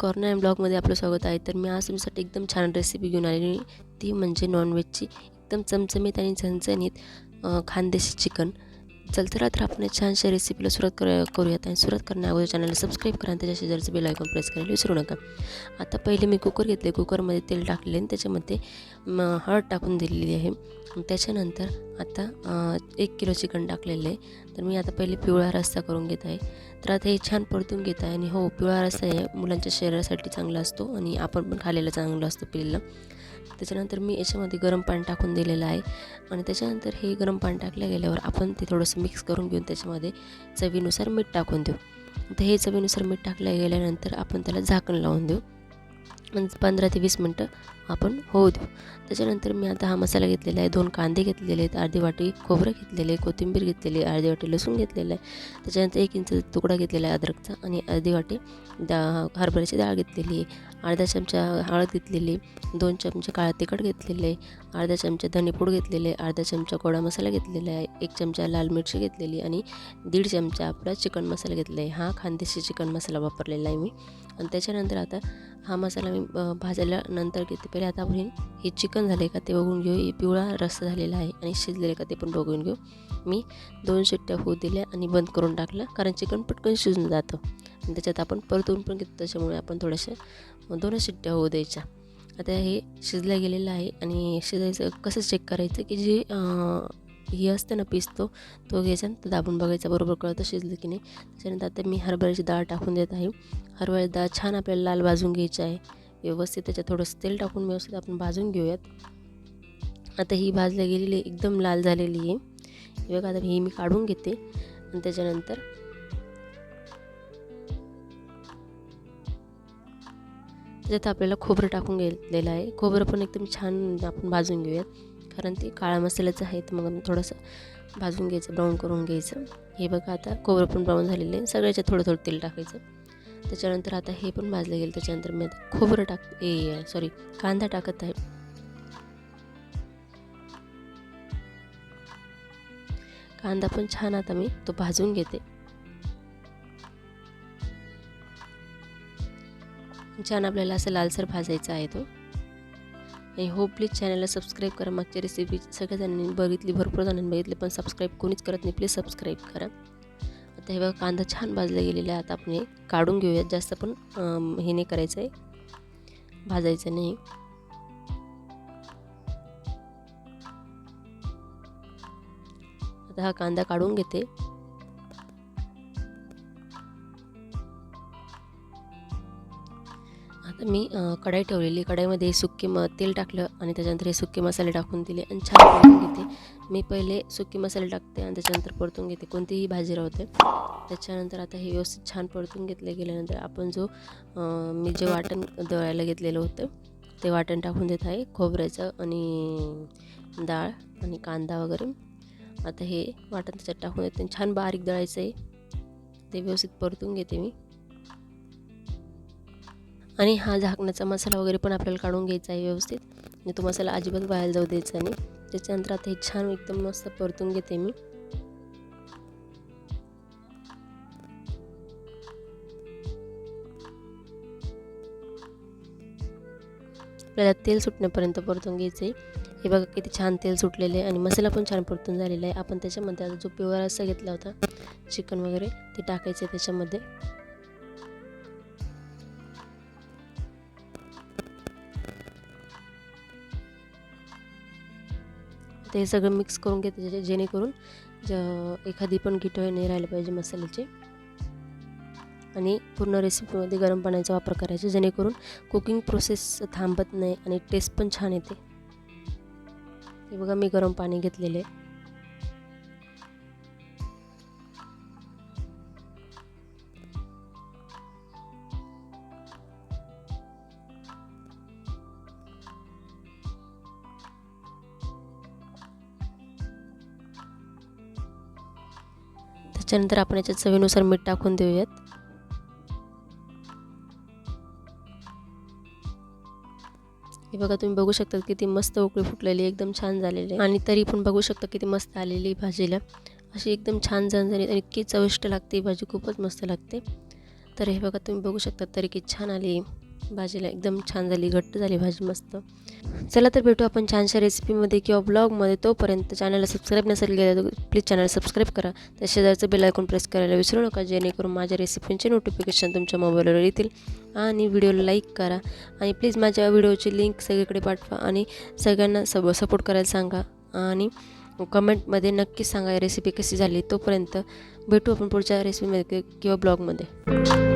Corner and ब्लॉगमध्ये आपलं स्वागत आहे. तर मी आज तुमच्यासाठी एकदम छान रेसिपी घेऊन आलेली ती म्हणजे नॉनव्हेजची एकदम चमचमीत आणि झणझणीत खानदेशी चिकन चल तर आता आपण छानशा रेसिपीला सुरुवात कर करूयात. आणि सुरुवात करण्या अगोदर चॅनलला सबस्क्राईब करा आणि त्याच्या शेजारचं बेल आयकॉन प्रेस करायला विसरू नका. आता पहिले मी कुकर घेतले कुकरमध्ये तेल टाकले आणि त्याच्यामध्ये हळद टाकून दिलेली आहे. त्याच्यानंतर आता एक किलो चिकन टाकलेलं आहे. तर मी आता पहिले पिवळा रस्सा करून घेत आहे. तर आता हे छान परतून घेत आहे आणि हो पिवळा रस्सा आहे मुलांच्या शरीरासाठी चांगला असतो आणि आपण पण खालेला चांगला असतो पिलेला. त्याच्यानंतर मी याच्यामध्ये गरम पाणी टाकून दिलेलं आहे आणि त्याच्यानंतर हे गरम पाणी टाकल्या गेल्यावर आपण ते थोडंसं मिक्स करून घेऊन त्याच्यामध्ये चवीनुसार मीठ टाकून देऊ. तर हे चवीनुसार मीठ टाकल्या गेल्यानंतर आपण त्याला झाकण लावून देऊ. पंधरा ते वीस मिनटं आपण होऊ देऊ. त्याच्यानंतर मी आता हा मसाला घेतलेला आहे. दोन कांदे घेतलेले आहेत. अर्धी वाटी खोबरं घेतलेले आहे कोथिंबीर घेतलेली आहे अर्धी वाटी लसूण घेतलेलं आहे. त्याच्यानंतर एक इंच तुकडा घेतलेला आहे अद्रकचा आणि अर्धी वाटी दा हरभऱ्याची डाळ घेतलेली आहे. अर्धा चमचा हळद घेतलेली दोन चमचे काळा तिखट घेतलेले आहे. अर्धा चमचा धनेपूड घेतलेले आहे. अर्धा चमचा गोडा मसाला घेतलेला आहे. एक चमचा लाल मिरची घेतलेली आणि दीड चमचा आपला चिकन मसाला घेतला आहे. हा खानदेशी चिकन मसाला वापरलेला आहे मी. आणि त्याच्यानंतर आता हा मसाला मी भाजायला नंतर घेते पहिले आता आपण हे- चिकन झाले का ते बघून घेऊ. हे पिवळा रस्सा झालेला आहे आणि शिजलेलं का ते पण बघून घेऊ. मी दोन शिट्ट्या होऊ दिल्या आणि बंद करून टाकलं कारण चिकन पटकन शिजून जातं. आणि त्याच्यात आपण परतून पण घेतो त्याच्यामुळे आपण थोड्याशा दोनच शिट्ट्या होऊ द्यायच्या. आता हे शिजलं गेलेलं आहे आणि शिजायचं कसं चेक करायचं की जे ही हे असतं ना पीस तो तो घ्यायचा आणि तो दाबून बघायचा. बरोबर कळतं शिजलं की नाही. त्याच्यानंतर आता मी हरभऱ्याची डाळ टाकून देत आहे. हरभऱ्याची डाळ छान आपल्याला लाल भाजून घ्यायची आहे. व्यवस्थित त्याच्यात थोडंसं तेल टाकून व्यवस्थित आपण भाजून घेऊयात. आता ही भाजल्या गेलेली आहे, एकदम लाल झालेली आहे. हे बघा आता ही मी काढून घेते. आणि त्याच्यानंतर त्याच्यात आपल्याला खोबरं टाकून घेतलेलं आहे. खोबरं पण एकदम छान आपण भाजून घेऊयात. कारण ते काळा मसाल्याचं आहे तर मग थोडंसं भाजून घ्यायचं ब्राऊन करून घ्यायचं. हे बघा आता खोबरं पण ब्राऊन झालेलं आहे. सगळ्याच्यात थोडं थोडं तेल टाकायचं. त्याच्यानंतर आता हे पण भाजलं गेलं त्याच्यानंतर मी आता खोबरं टाक ए सॉरी कांदा टाकत आहे. कांदा पण छान आता मी तो भाजून घेते. छान आपल्याला असं लालसर भाजायचा आहे तो. आणि हो प्लीज चॅनलला सबस्क्राईब करा. मागच्या रेसिपी सगळ्या जणांनी बघितली भरपूर जणांनी बघितली पण सबस्क्राईब कोणीच करत नाही. प्लीज सबस्क्राईब करा. आता हे बघा कांदा छान भाजला गेलेला आहे आता आपण काढून घेऊयात. जास्त पण हे नाही करायचं आहे भाजायचं नाही. आता हा कांदा काढून घेते. मी कढाई ठेवलेली. कढाईमध्ये सुके म तेल टाकलं आणि त्याच्यानंतर हे सुके मसाले टाकून दिले आणि छान परतून घेते. मी पहिले सुके मसाले टाकते आणि त्याच्यानंतर परतून घेते. कोणतीही भाजी राहते त्याच्यानंतर आता हे व्यवस्थित छान परतून घेतले गेल्यानंतर आपण जो मी जे वाटण दळायला घेतलेलं होतं ते वाटण टाकून देत आहे. खोबऱ्याचं आणि डाळ आणि कांदा वगैरे. आता हे वाटण त्याच्यात टाकून देते. छान बारीक दळायचं आहे. ते व्यवस्थित परतून घेते मी. आणि हा झाकण्याचा मसाला वगैरे पण आपल्याला काढून घ्यायचा आहे व्यवस्थित. म्हणजे तो मसाला अजिबात व्हायला जाऊ द्यायचा नाही. त्याच्यानंतर आता हे छान एकदम मस्त परतून घेते मी. आपल्याला तेल सुटण्यापर्यंत परतून घ्यायचं आहे हे बघा किती छान तेल सुटलेलं आहे आणि मसाला पण छान परतून झालेला आहे. आपण त्याच्यामध्ये आता जो पिवळा रस्सा घेतला होता चिकन वगैरे ते टाकायचं आहे त्याच्यामध्ये. ते सगळं मिक्स करून घेते जे- जेणेकरून ज एखादी पण गिटळ नाही राहिलं पाहिजे मसाल्याचे. आणि पूर्ण रेसिपीमध्ये गरम पाण्याचा वापर करायचा जेणेकरून कुकिंग प्रोसेस थांबत नाही आणि टेस्ट पण छान येते. हे बघा मी गरम पाणी घेतलेले आहे. त्याच्यानंतर आपण याच्या चवीनुसार मीठ टाकून देऊयात. हे बघा तुम्ही बघू शकता किती मस्त उकळी फुटलेली एकदम छान झालेली. आहे आणि तरी पण बघू शकता किती मस्त आलेली आहे भाजीला. अशी एकदम छान झणझणीत आणि इतकी चविष्ट लागते ही भाजी खूपच मस्त लागते. तर हे बघा तुम्ही बघू शकता तरी किती छान आली भाजीला एकदम छान झाली घट्ट झाली भाजी मस्त. चला तर भेटू आपण छानशा रेसिपीमध्ये किंवा ब्लॉगमध्ये तोपर्यंत चॅनलला सबस्क्राईब नसेल गेलं तर प्लीज चॅनल सबस्क्राईब करा. त्या शेजारचं बेल आयकॉन प्रेस करायला विसरू नका जेणेकरून माझ्या रेसिपींचे नोटिफिकेशन तुमच्या मोबाईलवर येतील. आणि व्हिडिओला लाईक करा. आणि प्लीज माझ्या व्हिडिओची लिंक सगळीकडे पाठवा आणि सगळ्यांना सब सपोर्ट करायला सांगा. आणि कमेंटमध्ये नक्कीच सांगा रेसिपी कशी झाली. तोपर्यंत भेटू आपण पुढच्या रेसिपीमध्ये किंवा ब्लॉगमध्ये